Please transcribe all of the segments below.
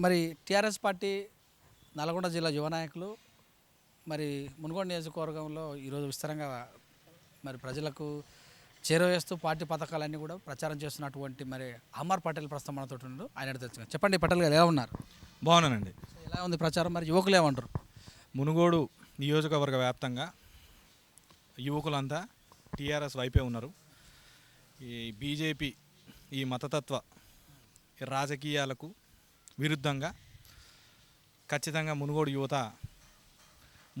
మరి TRS party Nalgonda జిల్లా యువ నాయకులు మరి మునుగోడు నియోజకవర్గంలో ఈరోజు విస్తారంగా మరి ప్రజలకు చేరవేస్తూ పార్టీ పథకాలన్నీ కూడా ప్రచారం చేస్తున్నటువంటి మరి అమర్ పటేల్ ప్రస్తుతం మనతో ఉన్నారు ఆయన తెలుసు చెప్పండి పటేల్ గారు ఎలా ఉన్నారు? బాగున్నానండి. ఎలా ఉంది ప్రచారం? మరి యువకులు ఏమంటారు? మునుగోడు నియోజకవర్గ వ్యాప్తంగా యువకులంతా టీఆర్ఎస్ వైపే ఉన్నారు. ఈ బీజేపీ ఈ మతతత్వ రాజకీయాలకు విరుద్ధంగా ఖచ్చితంగా మునుగోడు యువత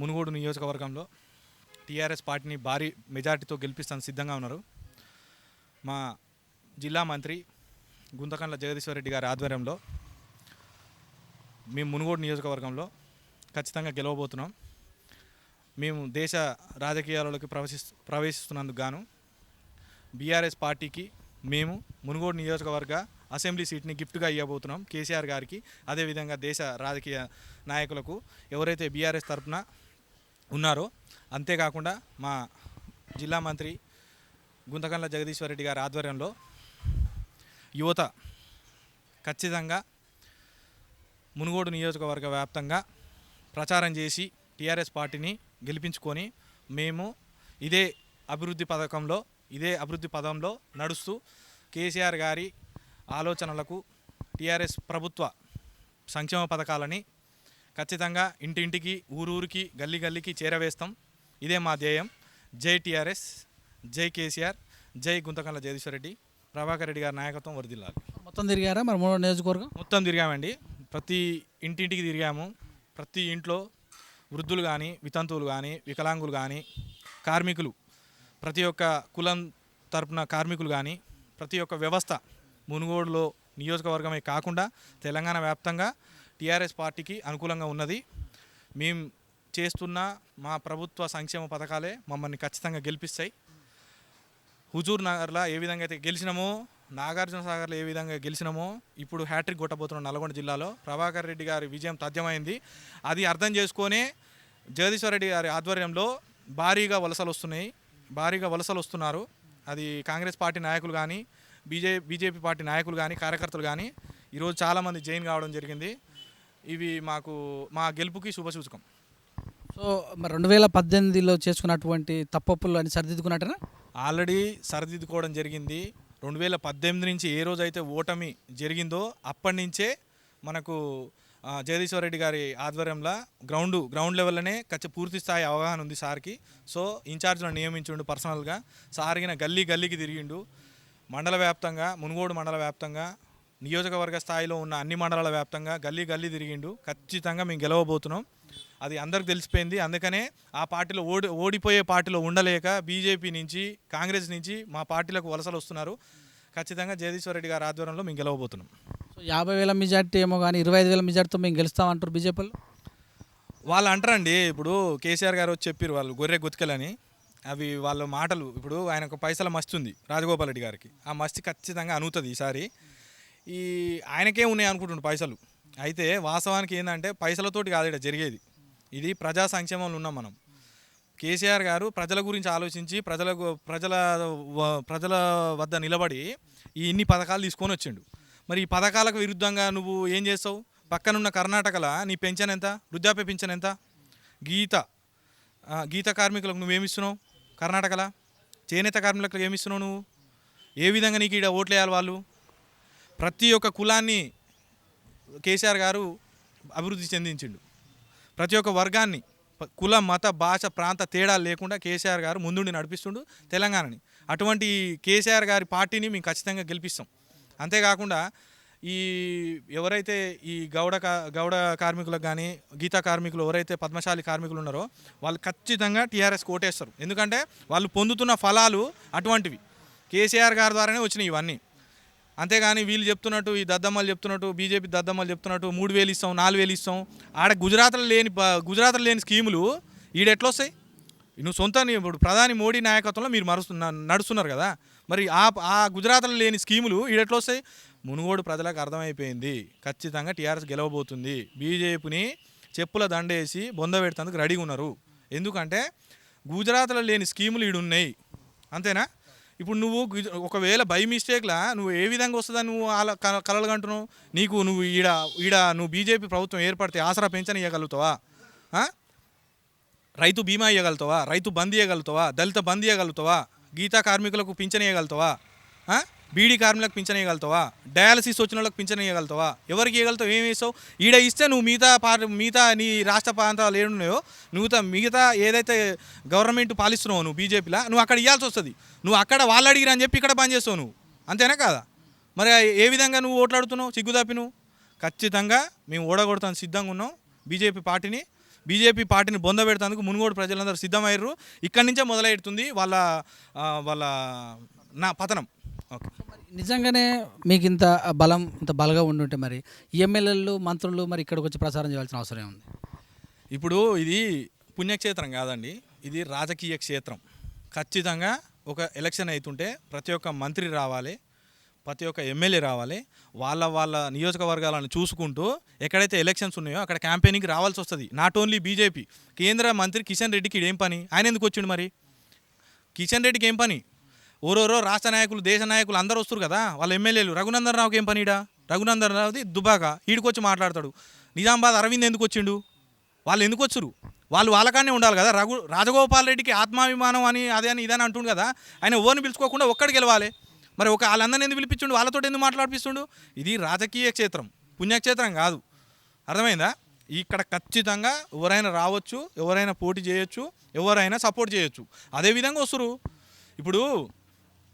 మునుగోడు నియోజకవర్గంలో టీఆర్ఎస్ పార్టీని భారీ మెజార్టీతో గెలిపిస్తాను సిద్ధంగా ఉన్నారు. మా జిల్లా మంత్రి గుంతకండ్ల జగదీశ్వర్ రెడ్డి గారి ఆధ్వర్యంలో మేము మునుగోడు నియోజకవర్గంలో ఖచ్చితంగా గెలవబోతున్నాం. మేము దేశ రాజకీయాలలోకి ప్రవేశిస్ ప్రవేశిస్తున్నందుకు గాను బీఆర్ఎస్ పార్టీకి మేము మునుగోడు నియోజకవర్గ అసెంబ్లీ సీట్ని గిఫ్ట్గా ఇవ్వబోతున్నాం కేసీఆర్ గారికి. అదేవిధంగా దేశ రాజకీయ నాయకులకు ఎవరైతే బీఆర్ఎస్ తరఫున ఉన్నారో అంతేకాకుండా మా జిల్లా మంత్రి గుంతకండ్ల జగదీశ్వర్ రెడ్డి గారి ఆధ్వర్యంలో యువత ఖచ్చితంగా మునుగోడు నియోజకవర్గ వ్యాప్తంగా ప్రచారం చేసి టీఆర్ఎస్ పార్టీని గెలిపించుకొని మేము ఇదే అభివృద్ధి పథకంలో ఇదే అభివృద్ధి పదంలో నడుస్తూ కేసీఆర్ గారి ఆలోచనలకు టీఆర్ఎస్ ప్రభుత్వ సంక్షేమ పథకాలని ఖచ్చితంగా ఇంటింటికి ఊరూరికి గల్లీ గల్లీకి చేరవేస్తాం. ఇదే మా ధ్యేయం. జై టీఆర్ఎస్ జై కేసీఆర్ జై గుంతకండ్ల జగదీశ్వర్ రెడ్డి ప్రభాకర్ రెడ్డి గారి నాయకత్వం వరదిల్లాలి. మొత్తం తిరిగారా? మరి మూడో నియోజకవర్గం? మొత్తం తిరిగామండి. ప్రతి ఇంటింటికి తిరిగాము. ప్రతి ఇంట్లో వృద్ధులు కానీ వితంతువులు కానీ వికలాంగులు కానీ కార్మికులు ప్రతి ఒక్క కులం తరపున కార్మికులు కానీ ప్రతి ఒక్క వ్యవస్థ మునుగోడులో నియోజకవర్గమే కాకుండా తెలంగాణ వ్యాప్తంగా టీఆర్ఎస్ పార్టీకి అనుకూలంగా ఉన్నది. మేము చేస్తున్న మా ప్రభుత్వ సంక్షేమ పథకాలే మమ్మల్ని ఖచ్చితంగా గెలిపిస్తాయి. హుజూర్ నగర్లో ఏ విధంగా అయితే గెలిచినామో నాగార్జున సాగర్లో ఏ విధంగా గెలిచినామో ఇప్పుడు హ్యాట్రిక్ కొట్టబోతున్న నల్గొండ జిల్లాలో ప్రభాకర్ రెడ్డి గారి విజయం తథ్యమైంది అది అర్థం చేసుకొని జగదీశ్వర రెడ్డి గారి ఆధ్వర్యంలో భారీగా వలసలు వస్తున్నాయి భారీగా వలసలు వస్తున్నారు అది కాంగ్రెస్ పార్టీ నాయకులు కానీ బీజే బీజేపీ పార్టీ నాయకులు కానీ కార్యకర్తలు కానీ ఈరోజు చాలామంది జైన్ కావడం జరిగింది. ఇవి మాకు మా గెలుపుకి శుభసూచకం. సో మరి రెండు వేల పద్దెనిమిదిలో చేసుకున్నటువంటి తప్పప్పులు అని సరిదిద్దుకున్నట్టనా? ఆల్రెడీ సరిదిద్దుకోవడం జరిగింది. రెండు వేల పద్దెనిమిది నుంచి ఏ రోజైతే ఓటమి జరిగిందో అప్పటి నుంచే మనకు జగదీశ్వర్ రెడ్డి గారి ఆధ్వర్యంలో గ్రౌండ్ గ్రౌండ్ లెవెల్లోనే ఖచ్చి పూర్తి స్థాయి అవగాహన ఉంది సార్కి. సో ఇన్ఛార్జ్లను నియమించిండు పర్సనల్గా. సారిగిన గల్లీ గల్లీకి తిరిగిండు. మండల వ్యాప్తంగా మునుగోడు మండల వ్యాప్తంగా నియోజకవర్గ స్థాయిలో ఉన్న అన్ని మండలాల వ్యాప్తంగా గల్లీ గల్లీ తిరిగిండు. ఖచ్చితంగా మేము గెలవబోతున్నాం. అది అందరికి తెలిసిపోయింది. అందుకనే ఆ పార్టీలో ఓడి ఓడిపోయే పార్టీలో ఉండలేక బీజేపీ నుంచి కాంగ్రెస్ నుంచి మా పార్టీలకు వలసలు వస్తున్నారు. ఖచ్చితంగా జగదీశ్వర్ రెడ్డి గారి ఆధ్వర్యంలో మేము గెలవబోతున్నాం. సో యాభై వేల మెజార్టీ ఏమో కానీ ఇరవై ఐదు వేల మెజార్టీతో మేము గెలుస్తామంటారు బీజేపీలో వాళ్ళు? అంటారండి ఇప్పుడు కేసీఆర్ గారు వచ్చి చెప్పారు వాళ్ళు గొర్రె గుతికలని అవి వాళ్ళ మాటలు. ఇప్పుడు ఆయనకు పైసల మస్తి ఉంది రాజగోపాల్ రెడ్డి గారికి. ఆ మస్తి ఖచ్చితంగా అనుగుతుంది ఈసారి. ఈ ఆయనకే ఉన్నాయి అనుకుంటుండు పైసలు. అయితే వాస్తవానికి ఏంటంటే పైసలతోటి కాదు ఇక్కడ జరిగేది. ఇది ప్రజా సంక్షేమంలో ఉన్నాం మనం. కేసీఆర్ గారు ప్రజల గురించి ఆలోచించి ప్రజలకు ప్రజల ప్రజల వద్ద నిలబడి ఈ ఇన్ని పథకాలు తీసుకొని వచ్చిండు. మరి ఈ పథకాలకు విరుద్ధంగా నువ్వు ఏం చేస్తావు? పక్కనున్న కర్ణాటకలో నీ పెన్షన్ ఎంత? వృద్ధాప్య పెన్షన్ ఎంత? గీత. గీత కార్మికులకు నువ్వేమిస్తున్నావు కర్ణాటకలో? చేనేత కార్మికులకు ఏమిస్తున్నావు నువ్వు? ఏ విధంగా నీకు ఇక్కడ ఓట్లేయాలి వాళ్ళు? ప్రతి ఒక్క కులాన్ని కేసీఆర్ గారు అభివృద్ధి చెందించిండు. ప్రతి ఒక్క వర్గాన్ని కుల మత భాష ప్రాంత తేడాలు లేకుండా కేసీఆర్ గారు ముందుండి నడిపిస్తుండు తెలంగాణని. అటువంటి కేసీఆర్ గారి పార్టీని మేము ఖచ్చితంగా గెలిపిస్తాం. అంతేకాకుండా ఈ ఎవరైతే ఈ గౌడ కా- గౌడ కార్మికులకు కానీ గీతా కార్మికులు ఎవరైతే పద్మశాలి కార్మికులు ఉన్నారో వాళ్ళు ఖచ్చితంగా టీఆర్ఎస్ కోటేస్తారు. ఎందుకంటే వాళ్ళు పొందుతున్న ఫలాలు అటువంటివి. కేసీఆర్ గారి ద్వారానే వచ్చినాయి ఇవన్నీ. అంతేగాని వీళ్ళు చెప్తున్నట్టు ఈ దద్దమ్మలు చెప్తున్నట్టు బీజేపీ దద్దమ్మలు చెప్తున్నట్టు మూడు వేలు ఇస్తాం నాలుగు వేలు ఇస్తాం. ఆడ గుజరాత్లో లేని గుజరాత్లో లేని స్కీములు ఈడెట్లొస్తాయి? నువ్వు సొంత ఇప్పుడు ప్రధాని మోడీ నాయకత్వంలో మీరు మరుస్తున్న నడుస్తున్నారు కదా. మరి ఆ ఆ గుజరాత్లో లేని స్కీములు ఈడెట్లొస్తాయి? మునుగోడు ప్రజలకు అర్థమైపోయింది. ఖచ్చితంగా టీఆర్ఎస్ గెలవబోతుంది. బీజేపీని చెప్పుల దండేసి బొంద పెడతందుకు రెడీగా ఉన్నారు. ఎందుకంటే గుజరాత్లో లేని స్కీములు ఈడున్నాయి అంతేనా? ఇప్పుడు నువ్వు ఒకవేళ బై మిస్టేక్లా నువ్వు ఏ విధంగా వస్తుందని నువ్వు అలా కలలు అంటున్నావు నీకు నువ్వు ఈడ ఈడ నువ్వు బీజేపీ ప్రభుత్వం ఏర్పడితే ఆసరా పెంచని ఇవ్వగలుగుతావా రైతు బీమా ఇవ్వగలుగుతావా రైతు బంద్ ఇవ్వగలుగుతావా దళిత బంద్ ఇవ్వగలుగుతావా గీతా కార్మికులకు పింఛన్ ఇవ్వగలుగుతావా బీడీ కార్మికులకు పింఛన్ ఇవ్వగలుగుతావా డయాలసిస్ వచ్చిన వాళ్ళకి పింఛన్ ఇవ్వగలుగుతావా ఎవరికి ఇవ్వగలుగుతావు ఏమి వేస్తావు ఈడ ఇస్తే నువ్వు మిగతా పార్టీ మిగతా నీ రాష్ట్ర ప్రాంతాలు ఏడున్నాయో నువ్వు మిగతా ఏదైతే గవర్నమెంట్ పాలిస్తున్నావు నువ్వు బీజేపీలో నువ్వు అక్కడ ఇవ్వాల్సి వస్తుంది. నువ్వు అక్కడ వాళ్ళు అడిగిరా అని చెప్పి ఇక్కడ బంద్ చేస్తావు నువ్వు. అంతేనా కాదా? మరి ఏ విధంగా నువ్వు ఓట్లాడుతున్నావు? సిగ్గుదాపి నువ్వు? ఖచ్చితంగా మేము ఓడగొడతాను సిద్ధంగా ఉన్నాం. బీజేపీ పార్టీని బీజేపీ పార్టీని బొంద పెడతానికి మునుగోడు ప్రజలందరూ సిద్ధమయ్యారు. ఇక్కడి నుంచే మొదలెడుతుంది వాళ్ళ వాళ్ళ నా పతనం. నిజంగానే మీకు ఇంత బలం ఇంత బలగా ఉండుంటే మరి ఎమ్మెల్యేలు మంత్రులు మరి ఇక్కడికి వచ్చి ప్రచారం చేయాల్సిన అవసరం ఉంది ఇప్పుడు ఇది పుణ్యక్షేత్రం కాదండి. ఇది రాజకీయ క్షేత్రం. ఖచ్చితంగా ఒక ఎలక్షన్ అవుతుంటే ప్రతి ఒక్క మంత్రి రావాలి ప్రతి ఒక్క ఎమ్మెల్యే రావాలి. వాళ్ళ వాళ్ళ నియోజకవర్గాలను చూసుకుంటూ ఎక్కడైతే ఎలక్షన్స్ ఉన్నాయో అక్కడ క్యాంపెయినింగ్కి రావాల్సి వస్తుంది. Not only BJP. కేంద్ర మంత్రి కిషన్ రెడ్డికి ఏం పని? ఆయన ఎందుకు వచ్చిండు మరి? కిషన్ రెడ్డికి ఏం పని? ఓరోరో రాష్ట్ర నాయకులు దేశ నాయకులు అందరూ వస్తారు కదా వాళ్ళ ఎమ్మెల్యేలు. రఘునందన్ రావుకి ఏం పనిడా? రఘునందన్ రావుది దుబాక ఈడికొచ్చి మాట్లాడతాడు. నిజామాబాద్ అరవింద్ ఎందుకు వచ్చిండు? వాళ్ళు ఎందుకు వచ్చారు? వాళ్ళు వాళ్ళకానే ఉండాలి కదా. రఘు రాజగోపాల్ రెడ్డికి ఆత్మాభిమానం అని అదే అని ఇదని అంటుండు కదా. ఆయన ఎవరిని పిలుచుకోకుండా ఒక్కడికి గెలవాలి. మరి ఒక వాళ్ళందరిని ఎందుకు పిలిపించుండు? వాళ్ళతో ఎందుకు మాట్లాడిపిస్తుండు? ఇది రాజకీయ క్షేత్రం పుణ్యక్షేత్రం కాదు. అర్థమైందా? ఇక్కడ ఖచ్చితంగా ఎవరైనా రావచ్చు ఎవరైనా పోటీ చేయొచ్చు ఎవరైనా సపోర్ట్ చేయొచ్చు. అదే విధంగా వస్తారు. ఇప్పుడు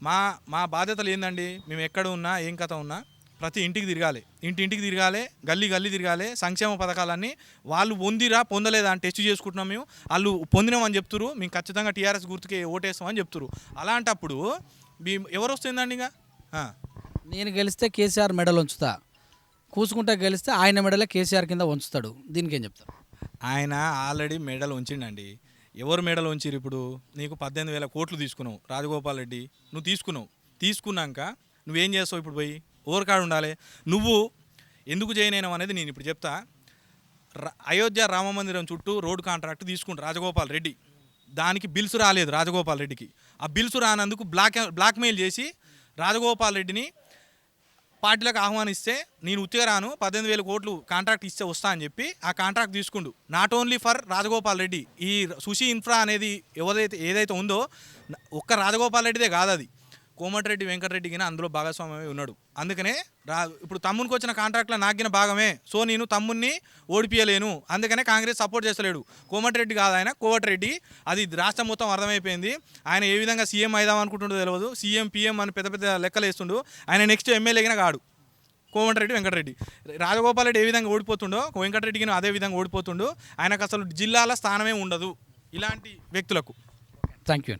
మా మా బాధ్యతలు ఏందండి? మేము ఎక్కడ ఉన్నా ఏం కథ ఉన్నా ప్రతి ఇంటికి తిరగాలి. ఇంటి ఇంటికి తిరగాలి గల్లీ గల్లీ తిరగాలి సంక్షేమ పథకాలన్నీ వాళ్ళు పొందిరా పొందలేదా అని టెస్ట్ చేసుకుంటున్నాం మేము. వాళ్ళు పొందినామని చెప్తున్నారు మేము ఖచ్చితంగా టీఆర్ఎస్ గుర్తుకి ఓటేస్తామని చెప్తున్నారు అలాంటప్పుడు మీ ఎవరు వస్తుందండి ఇంకా. నేను గెలిస్తే కేసీఆర్ మెడల్ ఉంచుతా. కూసుకుంటా గెలిస్తే ఆయన మెడలే కేసీఆర్ కింద ఉంచుతాడు. దీనికి ఏం చెప్తారు? ఆయన ఆల్రెడీ మెడల్ ఉంచిండండి. ఎవరు మేడలో ఉంచారు ఇప్పుడు? నీకు పద్దెనిమిది వేల కోట్లు తీసుకున్నావు. రాజగోపాల్ రెడ్డి నువ్వు తీసుకున్నావు. తీసుకున్నాక నువ్వేం చేస్తావు ఇప్పుడు పోయి? ఓవర్ ఉండాలి. నువ్వు ఎందుకు చేయనేనం అనేది నేను ఇప్పుడు చెప్తా. అయోధ్య రామ మందిరం చుట్టూ రోడ్ కాంట్రాక్ట్ తీసుకుంటు రాజగోపాల్ రెడ్డి. దానికి బిల్స్ రాలేదు రాజగోపాల్ రెడ్డికి. ఆ బిల్స్ రానందుకు బ్లాక్ బ్లాక్మెయిల్ చేసి రాజగోపాల్ రెడ్డిని పార్టీలకు ఆహ్వానిస్తే నేను ఉత్తిగా రాను పద్దెనిమిది వేల కోట్లు కాంట్రాక్ట్ ఇస్తే వస్తా అని చెప్పి ఆ కాంట్రాక్ట్ తీసుకుండు. Not only for Rajagopal Reddy ఈ సుషి ఇన్ఫ్రా అనేది ఎవరైతే ఏదైతే ఉందో ఒక్క రాజగోపాల్ రెడ్డిదే కాదు అది. కోమటిరెడ్డి వెంకటరెడ్డికి అందులో భాగస్వామ్యమే ఉన్నాడు. అందుకనే రా ఇప్పుడు తమ్మునికి వచ్చిన కాంట్రాక్ట్లో నాకిన భాగమే. సో నేను తమ్ముడిని ఓడిపియలేను. అందుకనే కాంగ్రెస్ సపోర్ట్ చేస్తలేడు. కోమటిరెడ్డి కాదు ఆయన కోమటిరెడ్డి అది రాష్ట్రం మొత్తం అర్థమైపోయింది. ఆయన ఏ విధంగా సీఎం అయిదాం అనుకుంటుండో తెలియదు సీఎం పీఎం అని పెద్ద పెద్ద లెక్కలు వేస్తుండు. ఆయన నెక్స్ట్ ఎమ్మెల్యేగిన కాడు. కోమటిరెడ్డి వెంకటరెడ్డి. రాజగోపాల్ రెడ్డి ఏ విధంగా ఓడిపోతుండో వెంకటరెడ్డికి అదే విధంగా ఓడిపోతుండు. ఆయనకు అసలు జిల్లాల స్థానమే ఉండదు. ఇలాంటి వ్యక్తులకు. Thank you